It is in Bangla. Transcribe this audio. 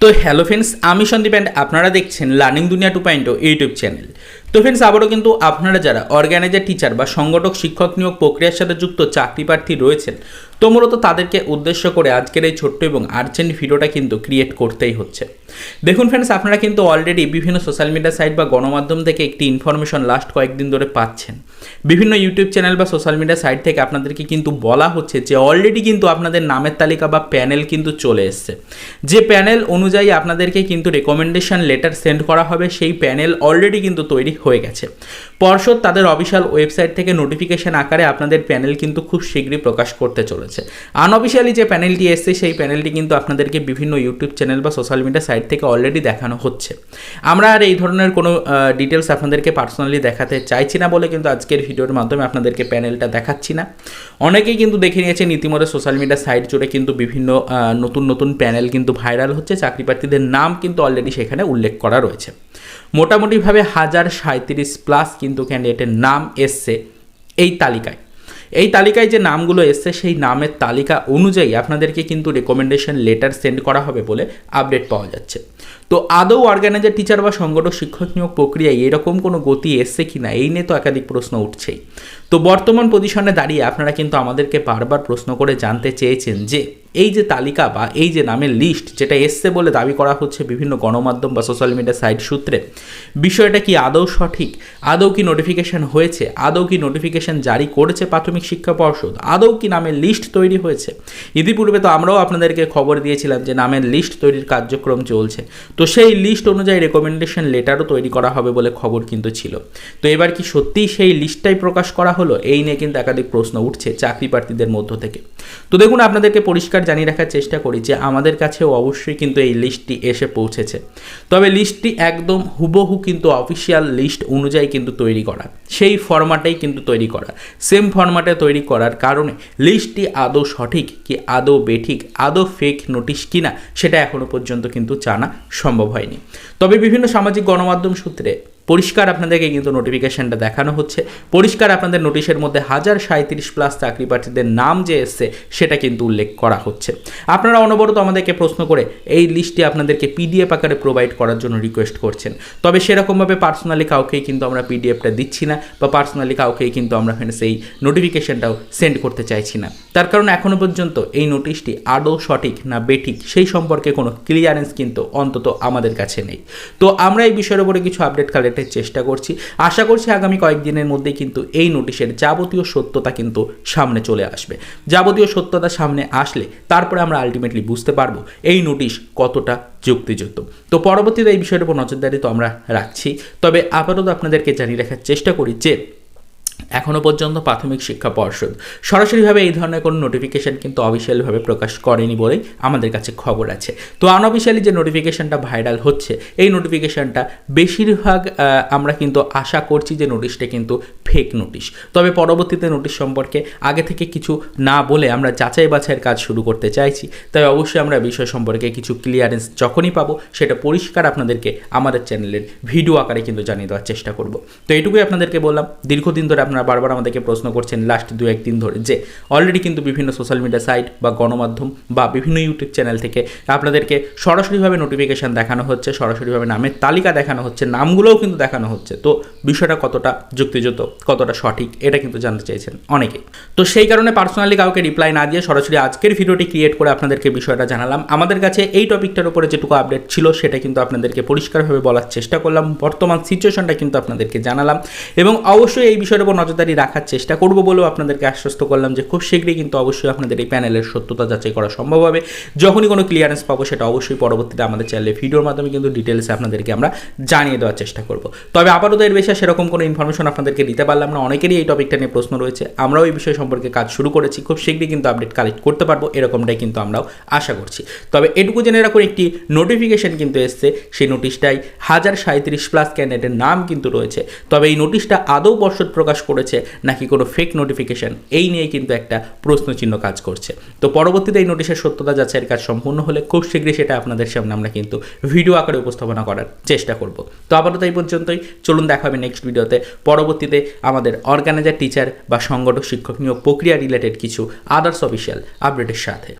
তো হ্যালো ফ্রেন্ডস আমি সন্দীপ অ্যান্ড আপনারা দেখছেন learning Duniya two point YouTube channel তো ফ্রেন্ডস আবারও কিন্তু আপনারা যারা অর্গানাইজার টিচার বা সংগঠক, শিক্ষক নিয়োগ প্রক্রিয়ার সাথে যুক্ত, চাকরি প্রার্থী রয়েছেন তো মূলত তাদেরকে উদ্দেশ্য করে আজকের এই ছোট্ট এবং আর্জেন্ট ভিডিওটা কিন্তু ক্রিয়েট করতেই হচ্ছে। দেখুন ফ্রেন্ডস আপনারা কিন্তু অলরেডি বিভিন্ন সোশ্যাল মিডিয়া সাইট বা গণমাধ্যম থেকে একটি ইনফরমেশন লাস্ট কয়েকদিন ধরে পাচ্ছেন। বিভিন্ন ইউটিউব চ্যানেল বা সোশ্যাল মিডিয়া সাইট থেকে আপনাদেরকে কিন্তু বলা হচ্ছে যে অলরেডি কিন্তু আপনাদের নামের তালিকা বা প্যানেল কিন্তু চলে এসছে। যে প্যানেল অনুযায়ী আপনাদেরকে কিন্তু রেকমেন্ডেশন লেটার সেন্ড করা হবে, সেই প্যানেল অলরেডি কিন্তু তৈরি হয়ে গেছে। পর্ষদ তাদের অফিসিয়াল ওয়েবসাইট থেকে নোটিফিকেশন আকারে আপনাদের প্যানেল কিন্তু খুব শীঘ্রই প্রকাশ করতে চলেছে। আনঅফিসিয়ালি যে প্যানেলটি এসছে, সেই প্যানেলটি কিন্তু আপনাদেরকে বিভিন্ন ইউটিউব চ্যানেল বা সোশ্যাল মিডিয়া সাইট থেকে অলরেডি দেখানো হচ্ছে। আমরা আর এই ধরনের কোনো ডিটেলস আপনাদেরকে পার্সোনালি দেখাতে চাইছি না বলে কিন্তু আজকের ভিডিওর মাধ্যমে আপনাদেরকে প্যানেলটা দেখাচ্ছি না। অনেকেই কিন্তু দেখে নিয়েছেন ইতিমধ্যে সোশ্যাল মিডিয়া সাইট জুড়ে কিন্তু বিভিন্ন নতুন নতুন প্যানেল কিন্তু ভাইরাল হচ্ছে। চাকরি প্রার্থীদের নাম কিন্তু অলরেডি সেখানে উল্লেখ করা রয়েছে। মোটামুটিভাবে হাজার সাঁত্রিশ প্লাস কিন্তু ক্যান্ডিডেটের নাম এসছে এই তালিকায়। এই তালিকায় যে নামগুলো এসছে, সেই নামের তালিকা অনুযায়ী আপনাদেরকে কিন্তু রেকমেন্ডেশন লেটার সেন্ড করা হবে বলে আপডেট পাওয়া যাচ্ছে। তো আদৌ অর্গানাইজার টিচার বা সংগঠক, শিক্ষক নিয়োগ প্রক্রিয়ায় এরকম কোনো গতি এসছে কি না এই নিয়ে তো একাধিক প্রশ্ন উঠছেই। তো বর্তমান পজিশনে দাঁড়িয়ে আপনারা কিন্তু আমাদেরকে বারবার প্রশ্ন করে জানতে চেয়েছেন যে এই যে তালিকা বা এই যে নামের লিস্ট যেটা এসছে বলে দাবি করা হচ্ছে বিভিন্ন গণমাধ্যম বা সোশ্যাল মিডিয়া সাইট সূত্রে, বিষয়টা কি আদৌ সঠিক? আদৌ কি নোটিফিকেশন হয়েছে? আদৌ কি নোটিফিকেশন জারি করেছে প্রাথমিক শিক্ষা পর্ষদ? আদৌ কি নামের লিস্ট তৈরি হয়েছে? ইতিপূর্বে তো আমরাও আপনাদেরকে খবর দিয়েছিলাম যে নামের লিস্ট তৈরির কার্যক্রম চলছে। তো সেই লিস্ট অনুযায়ী রেকমেন্ডেশন লেটারও তৈরি করা হবে বলে খবর কিন্তু ছিল। তো এবার কি সত্যিই সেই লিস্টটাই প্রকাশ করা হলো? এই নিয়ে কিন্তু একাধিক প্রশ্ন উঠছে চাকরি প্রার্থীদের মধ্য থেকে। তো দেখুন, আপনাদেরকে পরিষ্কার জানিয়ে রাখার চেষ্টা করি যে আমাদের কাছেও অবশ্যই কিন্তু এই লিস্টটি এসে পৌঁছেছে। তবে লিস্টটি একদম হুবহু কিন্তু অফিসিয়াল লিস্ট অনুযায়ী কিন্তু তৈরি করা। সেই ফরম্যাটেই কিন্তু তৈরি করা। সেম ফরম্যাটে তৈরি করার কারণে লিস্টটি আদৌ সঠিক কি আদৌ বেঠিক, আদৌ ফেক নোটিশ কিনা, সেটা এখনও পর্যন্ত কিন্তু জানা সম্ভব হয়নি। তবে বিভিন্ন সামাজিক গণমাধ্যম সূত্রে পরিষ্কার আপনাদেরকে কিন্তু নোটিফিকেশনটা দেখানো হচ্ছে। পরিষ্কার আপনাদের নোটিশের মধ্যে হাজার সাঁত্রিশ প্লাস চাকরি প্রার্থীদের নাম যে এসছে, সেটা কিন্তু উল্লেখ করা হচ্ছে। আপনারা অনবরত আমাদেরকে প্রশ্ন করে এই লিস্টটি আপনাদেরকে পিডিএফ আকারে প্রোভাইড করার জন্য রিকোয়েস্ট করছেন। তবে সেরকমভাবে পার্সোনালি কাউকেই কিন্তু আমরা পিডিএফটা দিচ্ছি না বা পার্সোনালি কাউকেই কিন্তু আমরা সেই নোটিফিকেশনটাও সেন্ড করতে চাইছি না। তার কারণ এখনও পর্যন্ত এই নোটিশটি আদৌ সঠিক না বেঠিক, সেই সম্পর্কে কোনো ক্লিয়ারেন্স কিন্তু অন্তত আমাদের কাছে নেই। তো আমরা এই বিষয়ের উপরে কিছু আপডেট কালেক্টের চেষ্টা করছি। আশা করছি আগামী কয়েকদিনের মধ্যে কিন্তু এই নোটিশের যাবতীয় সত্যতা কিন্তু সামনে চলে আসবে। যাবতীয় সত্যতা সামনে আসলে তারপরে আমরা আলটিমেটলি বুঝতে পারব এই নোটিশ কতটা যুক্তিযুক্ত। তো পরবর্তীতে এই বিষয়ের উপর নজরদারি তো আমরা রাখছি। তবে আপাতত আপনাদেরকে জানিয়ে রাখার চেষ্টা করি যে এখনও পর্যন্ত প্রাথমিক শিক্ষা পর্ষদ। সরাসরিভাবে এই ধরনের কোনো নোটিফিকেশান কিন্তু অফিসিয়ালভাবে প্রকাশ করেনি বলেই আমাদের কাছে খবর আছে। তো আনঅফিসিয়ালি যে নোটিফিকেশানটা ভাইরাল হচ্ছে, এই নোটিফিকেশানটা বেশিরভাগ আমরা কিন্তু আশা করছি যে নোটিশটা কিন্তু ফেক নোটিশ তবে পরবর্তীতে নোটিশ সম্পর্কে আগে থেকে কিছু না বলে আমরা যাচাই বাছাইয়ের কাজ শুরু করতে চাইছি। তবে অবশ্যই আমরা বিষয় সম্পর্কে কিছু ক্লিয়ারেন্স যখনই পাবো, সেটা পরিষ্কার আপনাদেরকে আমাদের চ্যানেলের ভিডিও আকারে কিন্তু জানিয়ে দেওয়ার চেষ্টা করব। তো এটুকুই আপনাদেরকে বললাম। দীর্ঘদিন ধরে আপনারা বারবার আমাদেরকে প্রশ্ন করছেন লাস্ট দু একদিন ধরে যে অলরেডি কিন্তু বিভিন্ন সোশ্যাল মিডিয়া সাইট বা গণমাধ্যম বা বিভিন্ন ইউটিউব চ্যানেল থেকে আপনাদেরকে সরাসরিভাবে নোটিফিকেশান দেখানো হচ্ছে, সরাসরিভাবে নামের তালিকা দেখানো হচ্ছে, নামগুলোও কিন্তু দেখানো হচ্ছে। তো বিষয়টা কতটা যুক্তিযুক্ত? কতটা সঠিক, এটা কিন্তু জানতে চাইছেন অনেকে। তো সেই কারণে পার্সোনালি কাউকে রিপ্লাই না দিয়ে সরাসরি আজকের ভিডিওটি ক্রিয়েট করে আপনাদেরকে বিষয়টা জানালাম। আমাদের কাছে এই টপিকটার উপরে যেটুকু আপডেট ছিল, সেটা কিন্তু আপনাদেরকে পরিষ্কারভাবে বলার চেষ্টা করলাম। বর্তমান সিচুয়েশনটা কিন্তু আপনাদেরকে জানালাম এবং অবশ্যই এই বিষয়ের উপর নজরদারি রাখার চেষ্টা করব বলেও আপনাদেরকে আশ্বস্ত করলাম যে খুব শীঘ্রই কিন্তু অবশ্যই আপনাদের এই প্যানেলের সত্যতা যাচাই করা সম্ভব হবে। যখনই কোনো ক্লিয়ারেন্স পাবো, সেটা অবশ্যই পরবর্তীতে আমাদের চ্যানেলে ভিডিওর মাধ্যমে কিন্তু ডিটেলসে আপনাদেরকে আমরা জানিয়ে দেওয়ার চেষ্টা করব। তবে আপাতত এর বেশি সেরকম কোনো ইনফরমেশন আপনাদেরকে দিতে পারলাম না অনেকেরই এই টপিকটা নিয়ে প্রশ্ন রয়েছে। আমরাও এই বিষয় সম্পর্কে কাজ শুরু করেছি, খুব শীঘ্রই কিন্তু আপডেট কালেক্ট করতে পারব, এরকমটাই কিন্তু আমরাও আশা করছি। তবে এটুকু জেনে রাখুন, একটি নোটিফিকেশন কিন্তু এসছে, সেই নোটিশটাই হাজার সাঁত্রিশ প্লাস ক্যান্ডিডেটের নাম কিন্তু রয়েছে। তবে এই নোটিশটা আদৌ পর্ষদ প্রকাশ করেছে, নাকি কোনো ফেক নোটিফিকেশন এই নিয়ে কিন্তু একটা প্রশ্নচিহ্ন কাজ করছে। তো পরবর্তীতে এই নোটিশের সত্যতা যাচাইয়ের কাজ সম্পূর্ণ হলে খুব শীঘ্রই সেটা আপনাদের সামনে আমরা কিন্তু ভিডিও আকারে উপস্থাপনা করার চেষ্টা করব। তো আপাতত এই পর্যন্তই, চলুন দেখা হবে নেক্সট ভিডিওতে পরবর্তীতে আমাদের অর্গানাইজার টিচার বা সংগঠক শিক্ষক নিয়োগ প্রক্রিয়া রিলেটেড কিছু আদার্স অফিসিয়াল আপডেটের সাথে।